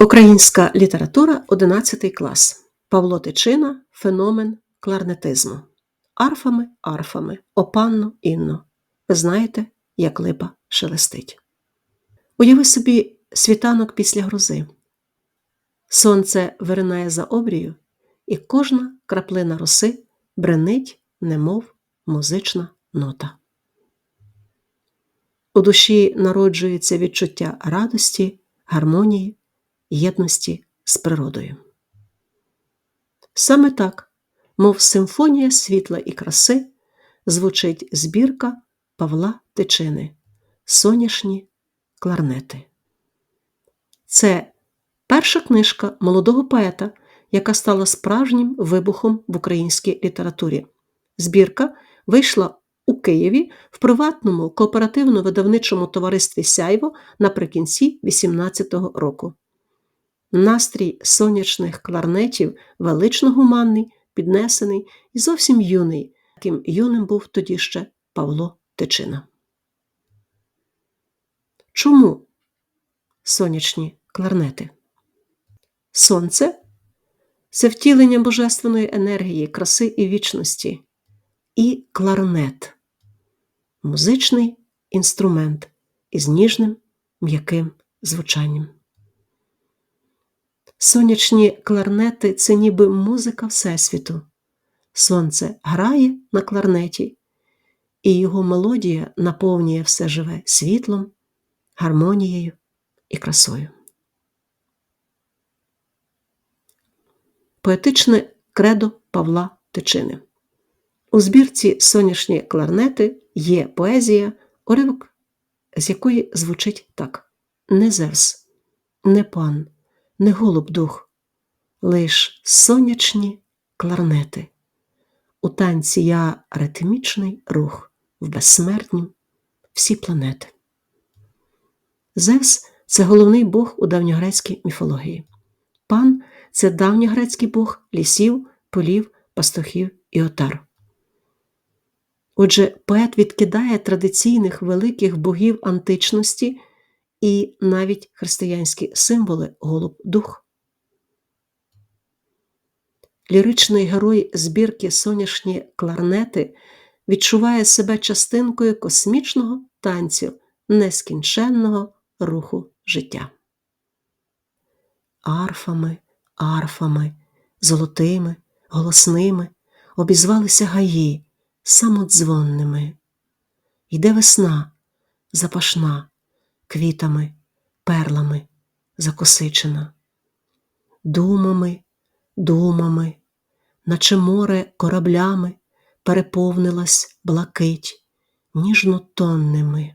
Українська література 11 клас. Павло Тичина Феномен кларнетизму. Арфами, арфами, опанно, інно. Ви знаєте, як липа шелестить. Уяви собі світанок після грози. Сонце виринає за обрію, і кожна краплина роси бренить, немов музична нота. У душі народжується відчуття радості, гармонії, єдності з природою. Саме так, мов симфонія світла і краси, звучить збірка Павла Тичини Соняшні кларнети. Це перша книжка молодого поета, яка стала справжнім вибухом в українській літературі. Збірка вийшла у Києві в приватному кооперативно-видавничому товаристві Сяйво наприкінці 18-го року. Настрій сонячних кларнетів велично гуманний, піднесений і зовсім юний, яким юним був тоді ще Павло Тичина. Чому сонячні кларнети? Сонце це втілення божественної енергії, краси і вічності, і кларнет музичний інструмент із ніжним м'яким звучанням. Сонячні кларнети це ніби музика Всесвіту. Сонце грає на кларнеті, і його мелодія наповнює все живе світлом, гармонією і красою. Поетичне кредо Павла Тичини. У збірці Сонячні кларнети є поезія, уривок, з якої звучить так: не Зевс, не пан не голуб дух, лиш сонячні кларнети. У танці я ритмічний рух в безсмертнім всі планети. Зевс це головний бог у давньогрецькій міфології. Пан це давньогрецький бог лісів, полів, пастухів і отар. Отже, поет відкидає традиційних великих богів античності і навіть християнські символи голуб дух. Ліричний герой збірки Соняшні кларнети відчуває себе частинкою космічного танцю нескінченного руху життя. Арфами, арфами, золотими, голосними обізвалися гаї самодзвонними. Йде весна, запашна, квітами, перлами закосичена, думами, думами, наче море кораблями переповнилась блакить ніжнотонними.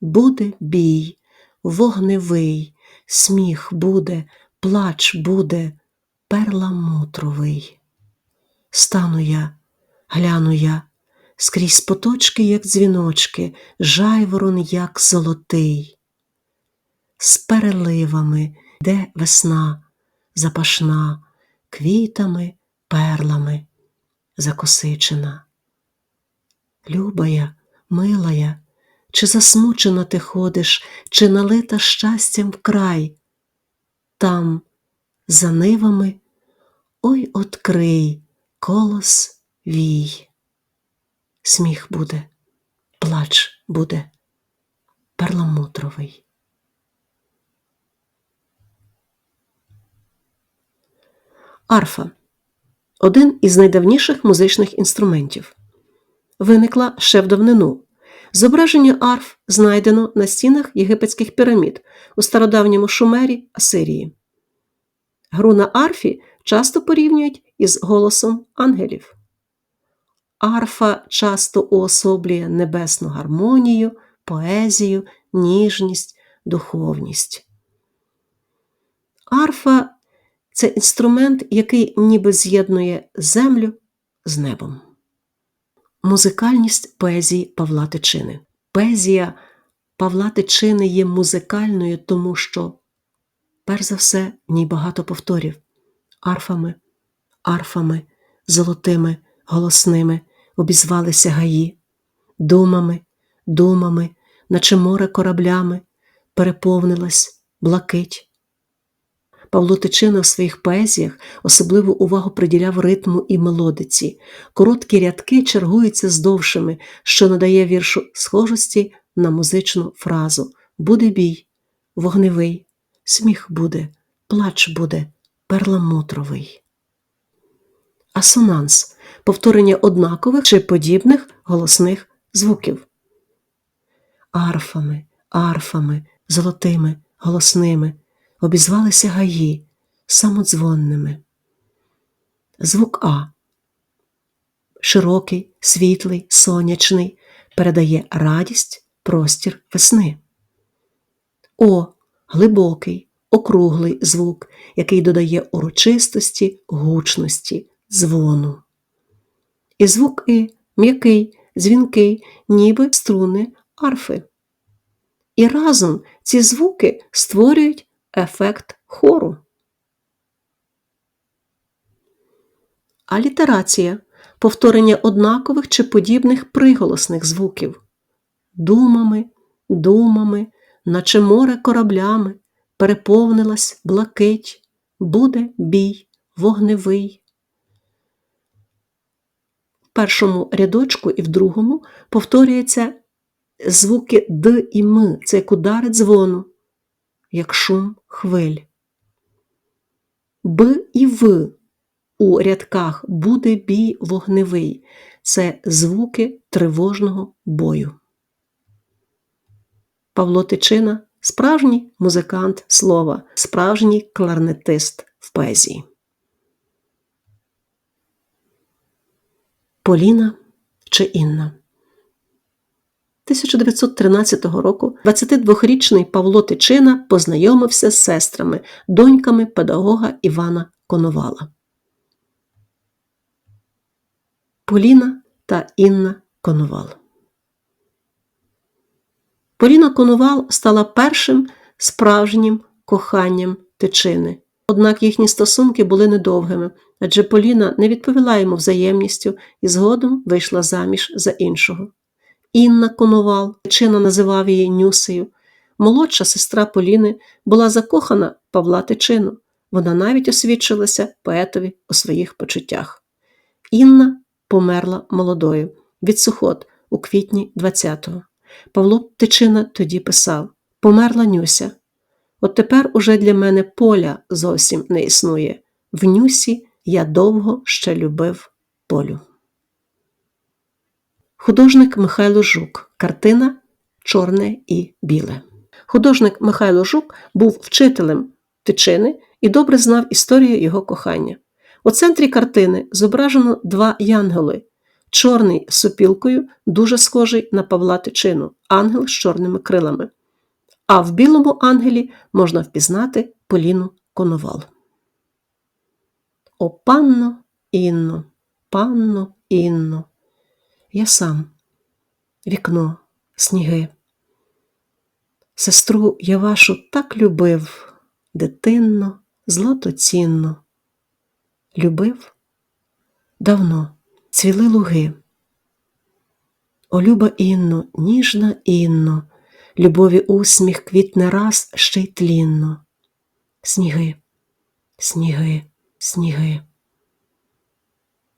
Буде бій, вогневий, сміх буде, плач буде, перламутровий. Стану я, гляну я скрізь поточки, як дзвіночки, жайворон, як золотий. З переливами де весна, запашна, квітами, перлами закосичена. Любая, милая, чи засмучена ти ходиш, чи налита щастям вкрай? Там, за нивами, ой открий колос вій сміх буде, плач буде перламутровий. Арфа один із найдавніших музичних інструментів. Виникла ще в давнину. Зображення арф знайдено на стінах єгипетських пірамід у стародавньому Шумері Асирії. Гру на арфі часто порівнюють із голосом ангелів арфа часто уособлює небесну гармонію, поезію, ніжність, духовність. Арфа це інструмент, який ніби з'єднує землю з небом. Музикальність поезії Павла Тичини. Поезія Павла Тичини є музикальною, тому що, перш за все, в ній багато повторів арфами, арфами, золотими, голосними, обізвалися гаї, думами, думами, наче море кораблями, переповнилась блакить Павло Тичина в своїх поезіях особливу увагу приділяв ритму і мелодиці. Короткі рядки чергуються з довшими, що надає віршу схожості на музичну фразу Буде бій, вогневий, сміх буде, плач буде, перламутровий. Асонанс повторення однакових чи подібних голосних звуків. Арфами, арфами, золотими, голосними обізвалися гаї самодзвонними. Звук А. Широкий, світлий, сонячний передає радість, простір весни. О. Глибокий, округлий звук, який додає урочистості, гучності, дзвону. І звук І м'який, дзвінкий, ніби струни арфи. І разом ці звуки створюють ефект хору. Алітерація повторення однакових чи подібних приголосних звуків. Думами, думами, наче море кораблями, переповнилась блакить, буде бій, вогневий. Першому рядочку і в другому повторюються звуки Д і М, це як удари дзвону, як шум хвиль. Б і В у рядках буде бій вогневий. Це звуки тривожного бою. Павло Тичина справжній музикант слова, справжній кларнетист в поезії. Поліна чи Інна 1913 року 22-річний Павло Тичина познайомився з сестрами, доньками педагога Івана Коновала. Поліна та Інна Коновал. Поліна Коновал стала першим справжнім коханням Тичини. Однак їхні стосунки були недовгими, адже Поліна не відповіла йому взаємністю і згодом вийшла заміж за іншого. Інна Коновал, Тичина називав її Нюсею. Молодша сестра Поліни була закохана Павла Тичину. Вона навіть освідчилася поетові у своїх почуттях. Інна померла молодою від сухот у квітні 20-го. Павло Тичина тоді писав Померла Нюся. От тепер уже для мене поля зовсім не існує. В Нюсі я довго ще любив полю. Художник Михайло Жук. Картина Чорне і біле. Художник Михайло Жук був вчителем тичини і добре знав історію його кохання. У центрі картини зображено два янголи. Чорний з сопілкою дуже схожий на Павла Тичину, ангел з чорними крилами. А в білому ангелі можна впізнати Поліну Коновал. О панно Інно, панно Інно, я сам, вікно, сніги. Сестру я вашу так любив, дитинно, злотоцінно. Любив давно цвіли луги. О, люба Інно, ніжна Інно, любові усміх квітне раз ще й тлінно. Сніги, сніги, сніги.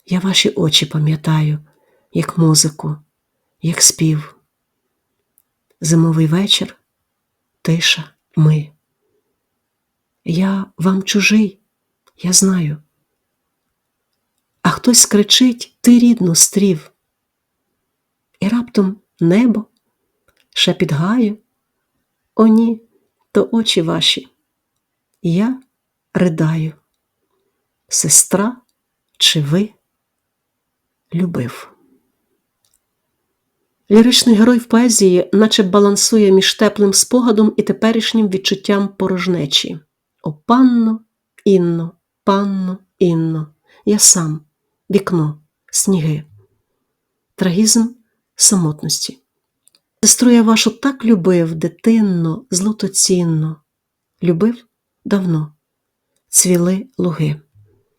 Я ваші очі пам'ятаю, як музику, як спів. Зимовий вечір, тиша, ми. Я вам чужий, я знаю. А хтось кричить ти рідну стрів. І раптом небо, шепіт гаю, о ні, то очі ваші. Я ридаю. Сестра, чи ви любив? Ліричний герой в поезії наче балансує між теплим спогадом і теперішнім відчуттям порожнечі. О, панно, Інно, панно, Інно, я сам, вікно, сніги, трагізм самотності. Сестру я вашу так любив, дитинно, злотоцінно, любив давно, цвіли луги,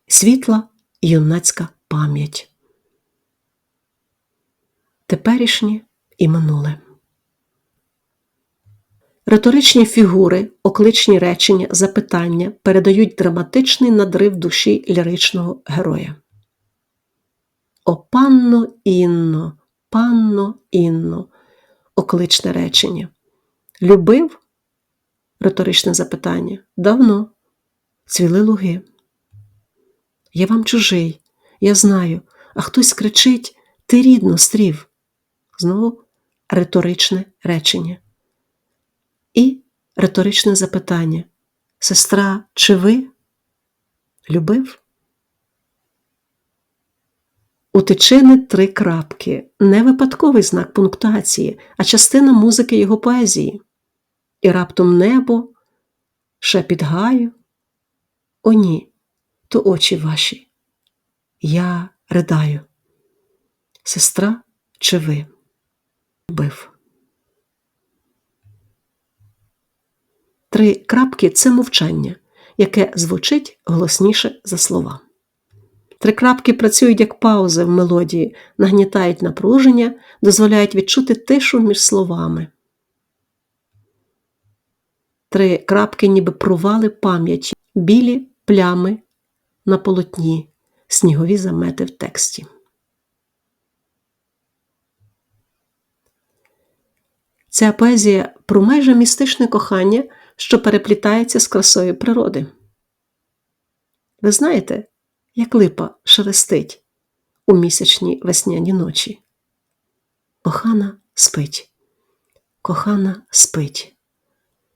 світла юнацька пам'ять теперішнє і минуле. Риторичні фігури, окличні речення, запитання передають драматичний надрив душі ліричного героя. О панно Інно, панно Інно, окличне речення. Любив? Риторичне запитання. Давно. Цвіли луги. Я вам чужий, я знаю, а хтось кричить Ти рідно стрів. Знову риторичне речення. І риторичне запитання. Сестра, чи ви? Любив? У тичини три крапки не випадковий знак пунктуації, а частина музики його поезії. І раптом небо, шепіт гаю. О, ні, то очі ваші. Я ридаю. Сестра, чи ви? Любив. Три крапки це мовчання, яке звучить голосніше за слова. Три крапки працюють як паузи в мелодії, нагнітають напруження, дозволяють відчути тишу між словами. Три крапки ніби провали пам'яті, білі плями на полотні, снігові замети в тексті. Ця поезія про майже містичне кохання, що переплітається з красою природи. Ви знаєте, як липа шелестить у місячні весняні ночі. Кохана спить, кохана спить.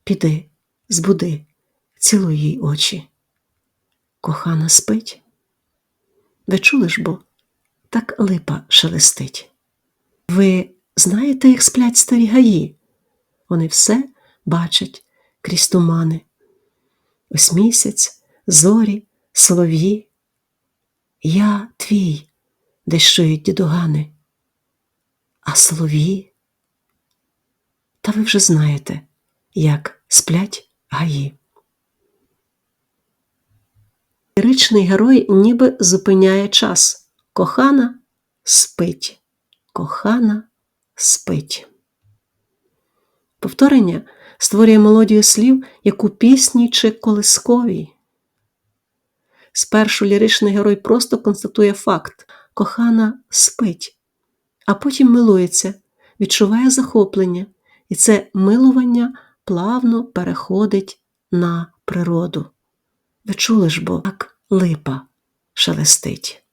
Піди, збуди, цілуй їй очі. Кохана спить. Ви чули ж бо, так липа шелестить. Ви знаєте, як сплять старі гаї? Вони все бачать крізь тумани. Ось місяць, зорі, солов'ї. Я твій, де шують дідугани, а солов'ї. Та ви вже знаєте, як сплять гаї. Ліричний герой ніби зупиняє час. Кохана спить, кохана спить. Повторення створює мелодію слів, як у пісні чи колисковій. Спершу ліричний герой просто констатує факт кохана спить, а потім милується, відчуває захоплення, і це милування плавно переходить на природу. Ви чули ж бо, як липа шелестить.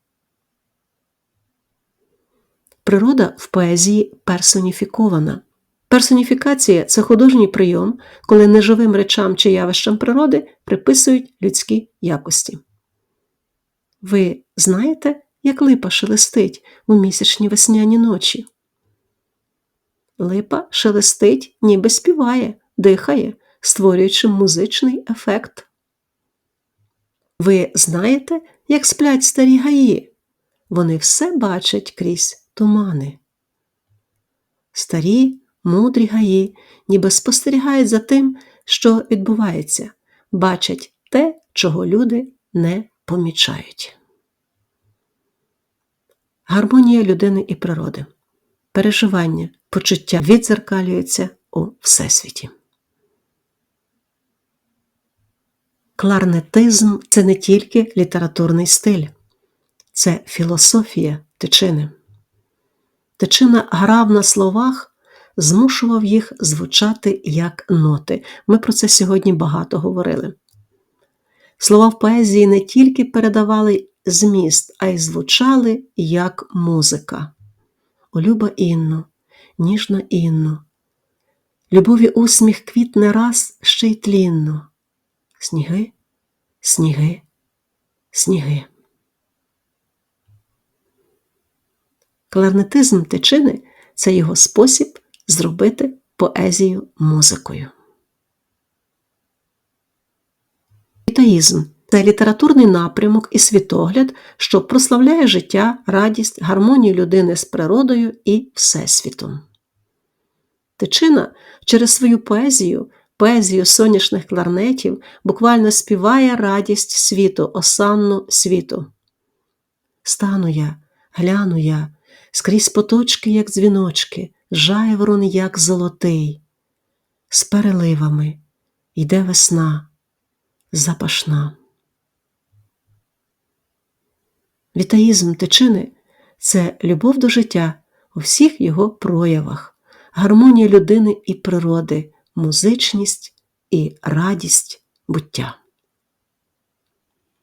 Природа в поезії персоніфікована. Персоніфікація це художній прийом, коли неживим речам чи явищам природи приписують людські якості. Ви знаєте, як липа шелестить у місячні весняні ночі? Липа шелестить, ніби співає, дихає, створюючи музичний ефект. Ви знаєте, як сплять старі гаї? Вони все бачать крізь тумани. Старі, мудрі гаї, ніби спостерігають за тим, що відбувається, бачать те, чого люди не помічають. Гармонія людини і природи. Переживання, почуття відзеркалюються у Всесвіті. Кларнетизм це не тільки літературний стиль, це філософія тичини. Тичина грав на словах, змушував їх звучати як ноти. Ми про це сьогодні багато говорили. Слова в поезії не тільки передавали зміст, а й звучали як музика. О, люба Інно, ніжна Інно, любові усміх квітне раз ще й тлінно. Сніги, сніги, сніги. Кларнетизм тичини це його спосіб зробити поезію музикою. Вітаїзм це літературний напрямок і світогляд, що прославляє життя, радість, гармонію людини з природою і Всесвітом. Тичина через свою поезію, поезію соняшних кларнетів буквально співає радість світу, осанну світу. Стану я, гляну я, скрізь поточки, як дзвіночки, жайворон, як золотий. з переливами, йде весна, запашна. Вітаїзм тичини це любов до життя у всіх його проявах, гармонія людини і природи, музичність і радість буття.